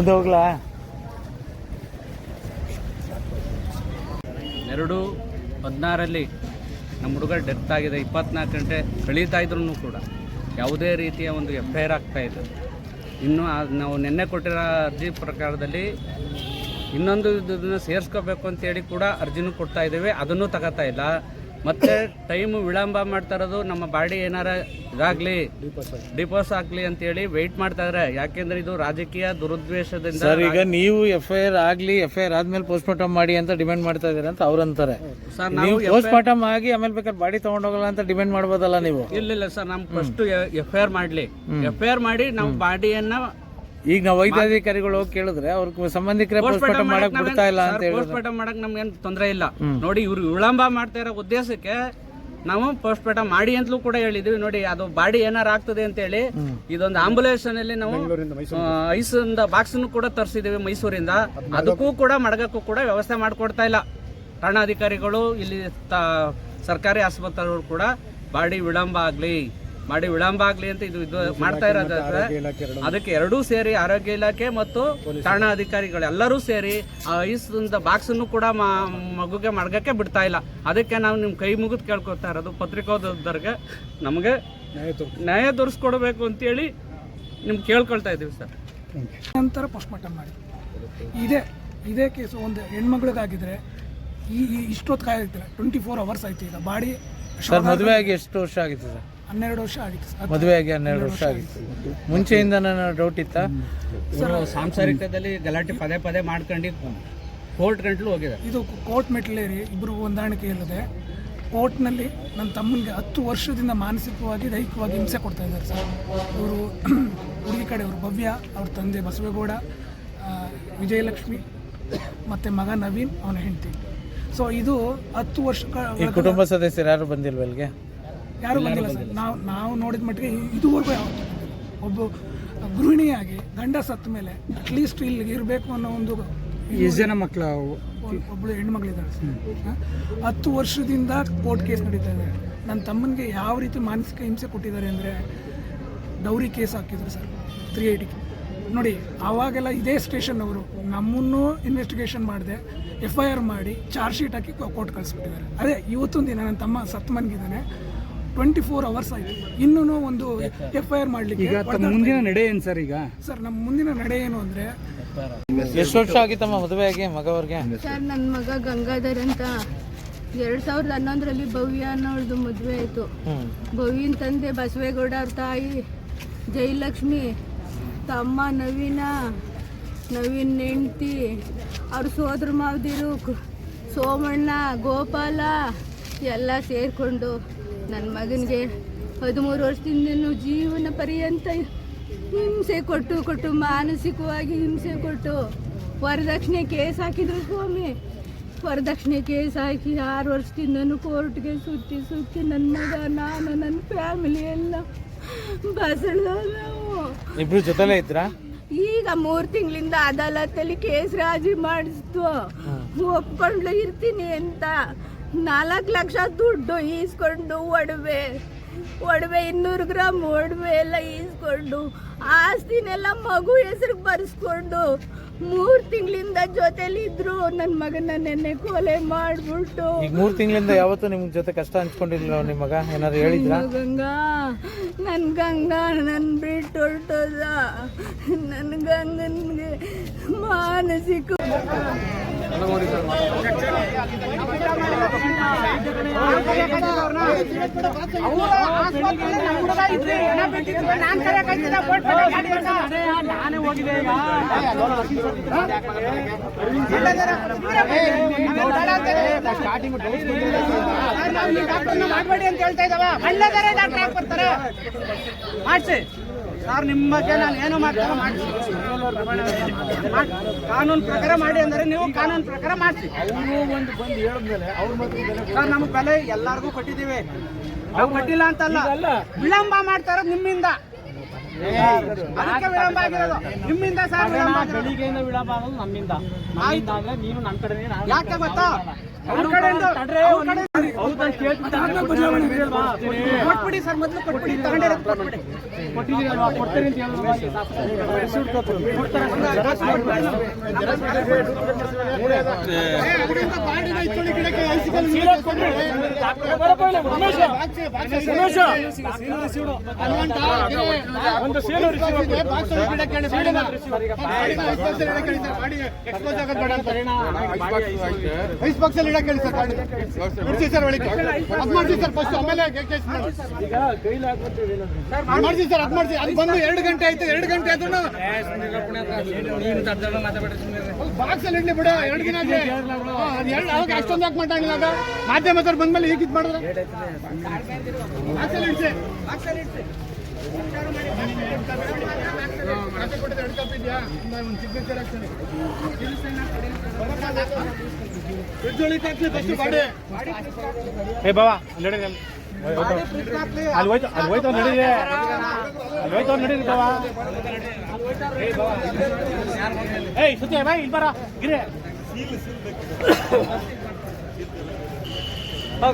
ಮುಂದೆ ಹೋಗ್ಲಾ? ಎರಡು ಹದಿನಾರಲ್ಲಿ ನಮ್ಮ ಹುಡುಗ ಡೆತ್ ಆಗಿದೆ. ಇಪ್ಪತ್ನಾಲ್ಕು ಗಂಟೆ ಕಳೀತಾ ಇದ್ರು ಕೂಡ ಯಾವುದೇ ರೀತಿಯ ಒಂದು ಎಫ್ ಐ ಆರ್ ಇನ್ನು ನಾವು ನಿನ್ನೆ ಕೊಟ್ಟಿರೋ ಅರ್ಜಿ ಪ್ರಕಾರದಲ್ಲಿ ಇನ್ನೊಂದು ಇದನ್ನು ಸೇರಿಸ್ಕೋಬೇಕು ಅಂತೇಳಿ ಕೂಡ ಅರ್ಜಿನೂ ಕೊಡ್ತಾ ಇದ್ದೇವೆ. ಅದನ್ನು ತಗೋತಾ ಇಲ್ಲ. ಮತ್ತು ಟೈಮ್ ವಿಳಂಬ ಮಾಡ್ತಾ ಇರೋದು ನಮ್ಮ ಬಾಡಿ ಏನಾರ ಇದಾಗಲಿ ಡಿಪೋಸ್ ಅಂತ ಹೇಳಿ ವೆಯ್ಟ್ ಮಾಡ್ತಾ ಇದ್ರೆ. ಯಾಕೆಂದ್ರೆ ಇದು ರಾಜಕೀಯ ದುರುದ್ದೇಶದಿಂದ ಸರ್ ಈಗ ನೀವು ಎಫ್ ಐ ಆರ್ ಆಗ್ಲಿ ಎಫ್ ಐ ಆರ್ ಆದ್ಮೇಲೆ ಪೋಸ್ಟ್ ಮಾರ್ಟಮ್ ಮಾಡಿ ಅಂತ ಡಿಮ್ಯಾಂಡ್ ಮಾಡ್ತಾ ಇದ್ದೀರಾ ಅಂತ ಅವ್ರು ಅಂತಾರೆ. ಸರ್ ನೀವು ಪೋಸ್ಟ್ ಮಾರ್ಟಮ್ ಆಗಿ ಆಮೇಲೆ ಬೇಕಾದ್ರೆ ಬಾಡಿ ತಗೊಂಡೋಗಲ್ಲ ಅಂತ ಡಿಮ್ಯಾಂಡ್ ಮಾಡ್ಬೋದಲ್ಲ ನೀವು? ಇಲ್ಲ ಇಲ್ಲ ಸರ್ ನಮ್ ಫಸ್ಟ್ ಎಫ್ ಐ ಆರ್ ಮಾಡ್ಲಿ. ಎಫ್ ಐ ಆರ್ ಮಾಡಿ ನಾವು ಬಾಡಿಯನ್ನ ಈಗ ನಾವು ವೈದ್ಯಾಧಿಕಾರಿಗಳು ಹೋಗಿ ಕೇಳಿದ್ರೆ ಅವ್ರ ಸಂಬಂಧಿಕರೇ ಪೋಸ್ಟ್ ಮಾರ್ಟಮ್ ಮಾಡಕ್ ಬಿಡ್ತಾ ಇಲ್ಲ ಅಂತ ಹೇಳಿ ಪೋಸ್ಟ್ ಮಾರ್ಟಮ್ ಮಾಡಕ್ ನಮ್ಗೇನು ತೊಂದರೆ ಇಲ್ಲ. ನೋಡಿ ಇವ್ರು ವಿಳಂಬ ಮಾಡ್ತಾ ಇರೋ ಉದ್ದೇಶಕ್ಕೆ ನಾವು ಪೋಸ್ಟ್ ಮಾರ್ಟಮ್ ಮಾಡಿ ಅಂತಲೂ ಕೂಡ ಹೇಳಿದ್ವಿ. ನೋಡಿ ಅದು ಬಾಡಿ ಏನಾರ ಆಗ್ತದೆ ಅಂತ ಹೇಳಿ ಇದೊಂದು ಆಂಬುಲೆನ್ಸ್ನಲ್ಲಿ ನಾವು ಐಸಿಂದ ಬಾಕ್ಸ್ ಕೂಡ ತರಿಸಿದ್ದೀವಿ ಮೈಸೂರಿಂದ. ಅದಕ್ಕೂ ಕೂಡ ಮಡಗಕ್ಕೂ ಕೂಡ ವ್ಯವಸ್ಥೆ ಮಾಡಿಕೊಡ್ತಾ ಇಲ್ಲ. ಠಾಣಾಧಿಕಾರಿಗಳು ಇಲ್ಲಿ ಸರ್ಕಾರಿ ಆಸ್ಪತ್ರೆಗಳು ಕೂಡ ಬಾಡಿ ವಿಳಂಬ ಆಗ್ಲಿ. ಮಾಡಿ ವಿಳಂಬ ಆಗ್ಲಿ ಅಂತ ಇದು ಇದು ಮಾಡ್ತಾ ಇರೋದಾದ್ರೆ ಅದಕ್ಕೆ ಎರಡೂ ಸೇರಿ ಆರೋಗ್ಯ ಇಲಾಖೆ ಮತ್ತು ಠಾಣಾ ಅಧಿಕಾರಿಗಳು ಎಲ್ಲರೂ ಸೇರಿ ಆ ಬಾಕ್ಸ್ ಬಾಕ್ಸನ್ನು ಕೂಡ ಮಗುಗೆ ಮಡಗಕ್ಕೆ ಬಿಡ್ತಾ ಇಲ್ಲ. ಅದಕ್ಕೆ ನಾವು ನಿಮ್ಮ ಕೈ ಮುಗಿದು ಕೇಳ್ಕೊತಾ ಇರೋದು ಪತ್ರಿಕೋದ್ಯರಿಗೆ ನಮಗೆ ನ್ಯಾಯ ತೋರಿಸ್ಕೊಡ್ಬೇಕು ಅಂತೇಳಿ ನಿಮ್ಗೆ ಕೇಳ್ಕೊಳ್ತಾ ಇದ್ದೀವಿ ಸರ್. ನಂತರ ಪೋಸ್ಟ್ಮಾರ್ಟಮ್ ಮಾಡಿ. ಇದೇ ಇದೇ ಕೇಸು ಒಂದು ಹೆಣ್ಮಗಳಿಗಾಗಿದ್ರೆ ಈ ಈ ಇಷ್ಟೊತ್ತು ಕಾಯ್ತಾರೆ ಟ್ವೆಂಟಿ ಫೋರ್ ಅವರ್ಸ್ ಆಯ್ತು ಈಗ. ಬಾಡಿ ಸರ್ ಮದುವೆ ಆಗಿ ಎಷ್ಟು ವರ್ಷ ಆಗಿತ್ತು ಸರ್? ಹನ್ನೆರಡು ವರ್ಷ ಆಗಿತ್ತು ಸರ್. ಮದುವೆ ಆಗಿ ಹನ್ನೆರಡು ವರ್ಷ ಆಗಿತ್ತು. ಮುಂಚೆಯಿಂದ ನನ್ನ ಡೌಟ್ ಇತ್ತ? ಇವ್ರು ಸಾಂಸಾರಿಕದಲ್ಲಿ ಗಲಾಟೆ ಪದೇ ಪದೇ ಮಾಡ್ಕೊಂಡು ಕೋರ್ಟ್ ಗಂಟ್ಲು ಹೋಗಿದ್ದಾರೆ ಇದು ಕೋರ್ಟ್ ಮೆಟ್ಲೇರಿ ಇಬ್ಬರು ಹೊಂದಾಣಿಕೆ ಇಲ್ಲದೆ ಕೋರ್ಟ್ನಲ್ಲಿ ನನ್ನ ತಮ್ಮನಿಗೆ ಹತ್ತು ವರ್ಷದಿಂದ ಮಾನಸಿಕವಾಗಿ ದೈಹಿಕವಾಗಿ ಹಿಂಸೆ ಕೊಡ್ತಾ ಇದ್ದಾರೆ ಸರ್. ಇವರು ಹುಡುಗಿ ಕಡೆಯವರು ಭವ್ಯ ಅವ್ರ ತಂದೆ ಬಸವೇಗೌಡ ವಿಜಯಲಕ್ಷ್ಮಿ ಮತ್ತು ಮಗ ನವೀನ್ ಅವನ ಹೆಂಡತಿ. ಸೊ ಇದು ಹತ್ತು ವರ್ಷ ಈ ಕುಟುಂಬ ಸದಸ್ಯರು ಯಾರು ಬಂದಿಲ್ವಲ್ಗೆ ಇಲ್ಲಿಗೆ? ಯಾರು ಬಂದಿಲ್ಲ ಸರ್. ನಾವು ನಾವು ನೋಡಿದ ಮಟ್ಟಿಗೆ ಇದುವರೆಗೂ ಯಾವ ಒಬ್ಬ ಗೃಹಿಣಿಯಾಗಿ ಗಂಡ ಸತ್ತ ಮೇಲೆ ಅಟ್ಲೀಸ್ಟ್ ಇಲ್ಲಿ ಇರಬೇಕು ಅನ್ನೋ ಒಂದು ಎಷ್ಟು ಜನ ಮಕ್ಕಳು ಒಬ್ಬಳು ಹೆಣ್ಮಗಳಿದ್ದಾರೆ ಸರ್. ಹ? ಹತ್ತು ವರ್ಷದಿಂದ ಕೋರ್ಟ್ ಕೇಸ್ ನಡೀತಾ ಇದೆ. ನನ್ನ ತಮ್ಮನಿಗೆ ಯಾವ ರೀತಿ ಮಾನಸಿಕ ಹಿಂಸೆ ಕೊಟ್ಟಿದ್ದಾರೆ ಅಂದರೆ ಡೌರಿ ಕೇಸ್ ಹಾಕಿದ್ರು ಸರ್ ತ್ರೀ ಏಯ್ಟಿ ನೋಡಿ ಆವಾಗೆಲ್ಲ ಇದೇ ಸ್ಟೇಷನ್ ಅವರು ನಮ್ಮನ್ನು ಇನ್ವೆಸ್ಟಿಗೇಷನ್ ಮಾಡಿದೆ ಎಫ್ ಐ ಆರ್ ಮಾಡಿ ಚಾರ್ಜ್ ಶೀಟ್ ಹಾಕಿ ಕೋರ್ಟ್ ಕಳಿಸ್ಬಿಟ್ಟಿದ್ದಾರೆ. ಅದೇ ಇವತ್ತೊಂದು ದಿನ ನನ್ನ ತಮ್ಮ ಸತ್ತು ಮನ್ಗಿದ್ದಾನೆ. ಟ್ವೆಂಟಿ ಫೋರ್ ಅವರ್ಸ್ ಆಯಿತು. ಇನ್ನೂ ಒಂದು ಎಫ್ ಐ ಆರ್ ಮಾಡಲಿಕ್ಕೆ ಮುಂದಿನ ನಡೆ ಏನು ಸರ್ ಈಗ? ಸರ್ ನಮ್ಮ ಮುಂದಿನ ನಡೆ ಏನು ಅಂದರೆ ಎಷ್ಟು ವರ್ಷ ಆಗಿತ್ತಮ್ಮ ಮದುವೆ ಆಗಿ ಮಗವ್ರಿಗೆ ಸರ್ ನನ್ನ ಮಗ ಗಂಗಾಧರ್ ಅಂತ. ಎರಡು ಸಾವಿರದ ಹನ್ನೊಂದರಲ್ಲಿ ಭವ್ಯ ಅನ್ನೋಳ್ದು ಮದುವೆ ಆಯಿತು. ಭವ್ಯನ ತಂದೆ ಬಸವೇಗೌಡ ಅವ್ರ ತಾಯಿ ಜಯಲಕ್ಷ್ಮಿ ತಮ್ಮ ನವೀನ ನವೀನ್ ಹೆಂಡ್ತಿ ಅವ್ರ ಸೋದರ ಮಾವದಿರು ಸೋಮಣ್ಣ ಗೋಪಾಲ ಎಲ್ಲ ಸೇರಿಕೊಂಡು ನನ್ನ ಮಗನಿಗೆ ಹದಿಮೂರು ವರ್ಷದಿಂದನೂ ಜೀವನ ಪರ್ಯಂತ ಹಿಂಸೆ ಕೊಟ್ಟು ಕೊಟ್ಟು ಮಾನಸಿಕವಾಗಿ ಹಿಂಸೆ ಕೊಟ್ಟು ವರದಕ್ಷಿಣೆ ಕೇಸ್ ಹಾಕಿದ್ರು ಸ್ವಾಮಿ. ವರದಕ್ಷಿಣೆ ಕೇಸ್ ಹಾಕಿ ಆರು ವರ್ಷದಿಂದ ಕೋರ್ಟ್ಗೆ ಸುತ್ತಿ ಸುತ್ತಿ ನನ್ನ ಮಗ ನಾನು ನನ್ನ ಫ್ಯಾಮಿಲಿ ಎಲ್ಲ ಬಸಳ್ದ ನಾವು ಇಬ್ರು ಜೊತೆಲೇ ಇದ್ರಾ? ಈಗ ಮೂರು ತಿಂಗಳಿಂದ ಅದಾಲತ್ತಲ್ಲಿ ಕೇಸ್ ರಾಜಿ ಮಾಡಿಸ್ತು. ಒಪ್ಕೊಂಡ್ಲು ಇರ್ತೀನಿ ಅಂತ. ನಾಲ್ಕು ಲಕ್ಷ ದುಡ್ಡು ಈಸ್ಕೊಂಡು ಒಡವೆ ಒಡವೆ ಇನ್ನೂರು ಗ್ರಾಮ್ ಒಡವೆ ಎಲ್ಲ ಈಸ್ಕೊಂಡು ಆಸ್ತಿನೆಲ್ಲ ಮಗು ಹೆಸ್ರಿಗೆ ಬರ್ಸ್ಕೊಂಡು ಮೂರು ತಿಂಗಳಿಂದ ಜೊತೆಲಿ ಇದ್ರು. ನನ್ನ ಮಗನ ನೆನ್ನೆ ಕೊಲೆ ಮಾಡ್ಬಿಟ್ಟು. ಈಗ ಮೂರ್ ತಿಂಗಳಿಂದ ಯಾವತ್ತೂ ನಿಮ್ ಜೊತೆ ಕಷ್ಟ ಹಂಚ್ಕೊಂಡಿಲ್ಲ ನಿಮ್ಮ ಮಗ? ಏನಾದ್ರು ಹೇಳಿದ್ರ? ಗಂಗಾ ನನ್ ಗಂಗಾ ನನ್ ಬಿಟ್ಟು ಹೊರ್ಟೋದ ನನ್ ಗಂಗನ್ಗೆ ಮಾನಸಿಕ ಮಾಡಬೇಡಿ ಅಂತ ಹೇಳ್ತಾ ಒಳ್ಳೆದಾರೆ ಡಾಕ್ಟರ್ ಹಾಕ್ಬರ್ತಾರೆ ಮಾಡಿಸಿ ಸರ್ ನಿಮ್ಮ ಬಗ್ಗೆ ನಾನು ಏನು ಮಾಡ್ತಾರೋ ಮಾಡಿಸಿ ಕಾನೂನು ಪ್ರಕಾರ ಮಾಡಿ ಅಂದರೆ ನೀವು ಕಾನೂನು ಪ್ರಕಾರ ಮಾಡಿಸಿ ಸರ್ ನಮಗೆ ಬೆಲೆ ಎಲ್ಲಾರ್ಗು ಕೊಟ್ಟಿದ್ದೀವಿ. ನಾವು ಕೊಟ್ಟಿಲ್ಲ ಅಂತಲ್ಲ. ವಿಳಂಬ ಮಾಡ್ತಾರ ನಿಮ್ಮಿಂದ. ಅದಕ್ಕೆ ವಿಳಂಬ ಆಗಿರೋದು. ನಿಮ್ಮಿಂದ ಸರ್ ವಿಳಂಬ. ಬೆಳಿಗ್ಗೆಯಿಂದ ವಿಳಂಬ ಆಗೋದು ನಮ್ಮಿಂದ. ಆಯ್ತು. ಅಂದ್ರೆ ನೀನು ನನ್ನ ಕಡೆ ಯಾಕೆ ಗೊತ್ತಾ? ಅವ್ರ ಕಡೆಯಿಂದ ಕೊಟ್ಬಿಡಿ ಸರ್ ಮೊದಲು ಕೊಟ್ಬಿಡಿ ತಗೊಂಡಿರೋದು ಐಸ್ ಬಾಕ್ಸ್ ಇಡಕ್ಕೆ ಸರ್ ಬಿಡಿಸಿ ಸರ್ ಒಳಗೆ. ಅದ್ ಮಾಡ್ತೀವಿ ಸರ್ ಫಸ್ಟ್ ಆಮೇಲೆ ಕೇಸ್ ಮಾಡ್ಸಿ ಸರ್ ಅದ್ ಮಾಡ್ತೀವಿ ಅದು ಬಂದು ಎರಡು ಗಂಟೆ ಆಯ್ತು ಎರಡು ಗಂಟೆ ಆದ್ರೂ ಬಾಕ್ಸ್ ಅಲ್ಲಿ ಇಡ್ಲಿ ಬಿಡು ಎರಡು ದಿನ ಆದ್ರೆ. ಅದ್ ಎರಡು ಅವಾಗ ಅಷ್ಟೊಂದು ಯಾಕೆ ಮಾತಾಡಿಲ್ಲ ಮಾಧ್ಯಮ ಮಾಧ್ಯಮದವ್ರು ಬಂದ್ಮೇಲೆ ಈಗ ಇದು ಮಾಡಿದ್ರೆ? ಬಾಕ್ಸ್ ಅಲ್ಲಿ ಇಡ್ಸಿ. ಎರಡು ಏ ಬಾವ ನಡಿ ಅಲ್ಲಿ. ಹೋಯ್ತು ಅಲ್ಲಿ ಹೋಯ್ತು ನಡೀರಿ. ಅಲ್ಲಿ ಹೋಯ್ತು ನಡೀರಿ ಬಾವ ಏಯ್, ಸುತ್ತಿ ಬಾ ಇಲ್ಲಿ ಬರ ಗಿರೆ.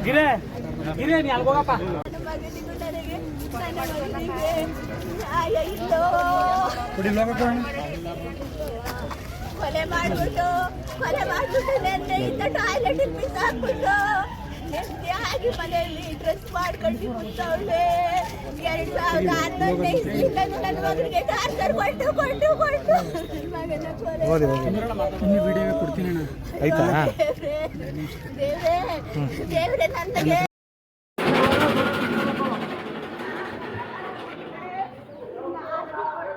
ಗಿರೆ. ಗಿರೆ, ನೀ ಅಲ್ಲಿ ಕೊಲೆ ಮಾಡ್ಬಿಟ್ಟು ಕೊಲೆ ಮಾಡ್ಬಿಟ್ಟು ನೆನ್ನೆ ಇದ್ದ ಟಾಯ್ಲೆಟ್ ಬಿಸಾಕ್ಬಿಟ್ಟು ನೆನ್ನೆ ಆಗಿ ಮನೆಯಲ್ಲಿ ಡ್ರೆಸ್ ಮಾಡ್ಕೊಂಡು ಕೂತವಳೆ. ಎರಡ್ ಸಾವಿರದ ಹನ್ನೊಂದನೇ ಇಸ್ವಿಯಿಂದ ನನ್ನ ಮಗನಿಗೆ ಟಾರ್ಚರ್ ಕೊಟ್ಟು ಕೊಟ್ಟು ಕೊಟ್ಟು. ಮಗನ ಕೊಲೆ ದೇವ್ರೆ ದೇವ್ರೆ ದೇವ್ರೆ ನನಗೆ